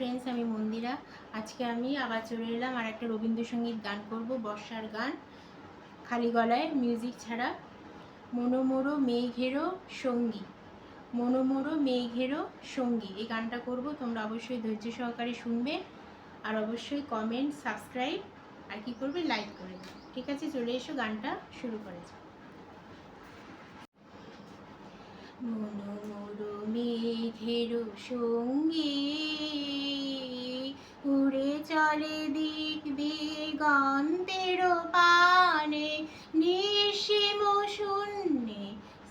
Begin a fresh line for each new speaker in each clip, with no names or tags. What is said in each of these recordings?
Friends আমি মন্দিরা। আজকে আমি আবার চলে এলাম আর একটা রবীন্দ্রসঙ্গীত গান করব, বর্ষার গান। খালি গলায় মিউজিক ছাড়া। মনোমোরো মেঘেরও সঙ্গী। মনোমোরো মেঘেরও সঙ্গী। এই গানটা করব, তোমরা অবশ্যই ধৈর্য সহকারে শুনবে। আর অবশ্যই কমেন্ট সাবস্ক্রাইব আর কি করবে লাইক করে ঠিক আছে, চলে এসো, গানটা শুরু করা যাক মনোমোরো মেঘের সঙ্গী। উড়ে চলে দিক দিগন্তের পানে নিঃসীম শূন্যে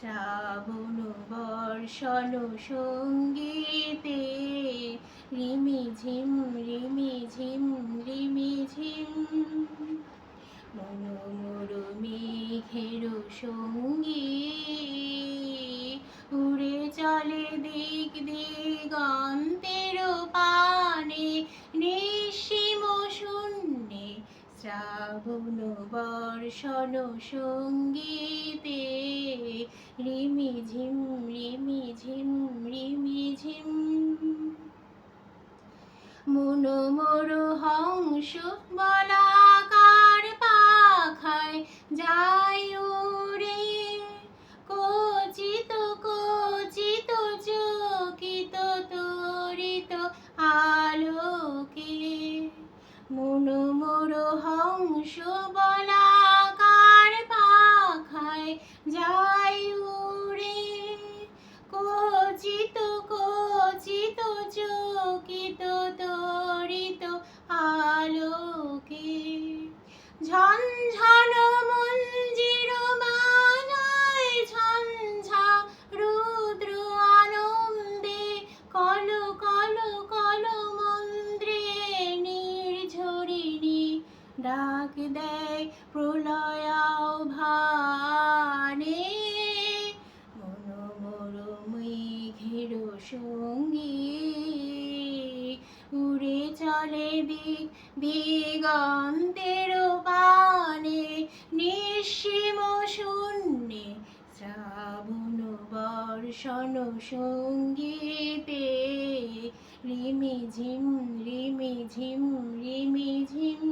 শ্রাবণ বর্ষণ সঙ্গীতে। রিমি ঝিম রিমি ঝিম রিমি ঝিম। মনোমোর মেঘের সঙ্গী। উড়ে চলে দিক দিগন্তের পানে শ্রাবণ বর্ষণ সঙ্গীতে। রিমি ঝিম রিমি ঝিম রিমি ঝিম। মনোমোর হংস বলাকার হংস ডাক দেয় প্রলয়াও ভানে। মনোমর মেঘের সঙ্গী উড়ে চলে দিক দিগন্তের পানে নিঃসীম শূন্যে শ্রাবণ বর্ষণ সঙ্গীতে রিমি ঝিম রিমি ঝিম রিমি ঝিম।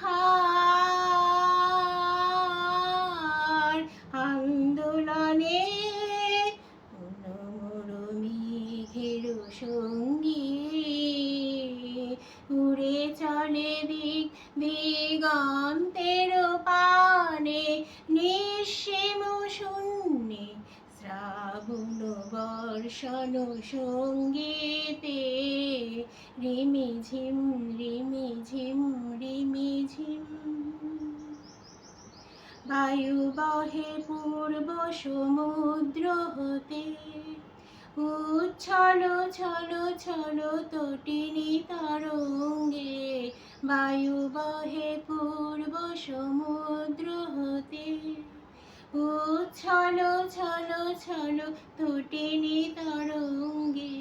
好 বর্ষণ সঙ্গীতে। রিমি ঝিম রিমি ঝিম রিমি ঝিম। বায়ু বহে পূর্ব সমুদ্র হতে। উচ্ছল ছল ছল তটিনী তরঙ্গে। বায়ু বহে পূর্ব সমুদ্র হতে। উচ্ছল ছল ছল তটিনী তরঙ্গে।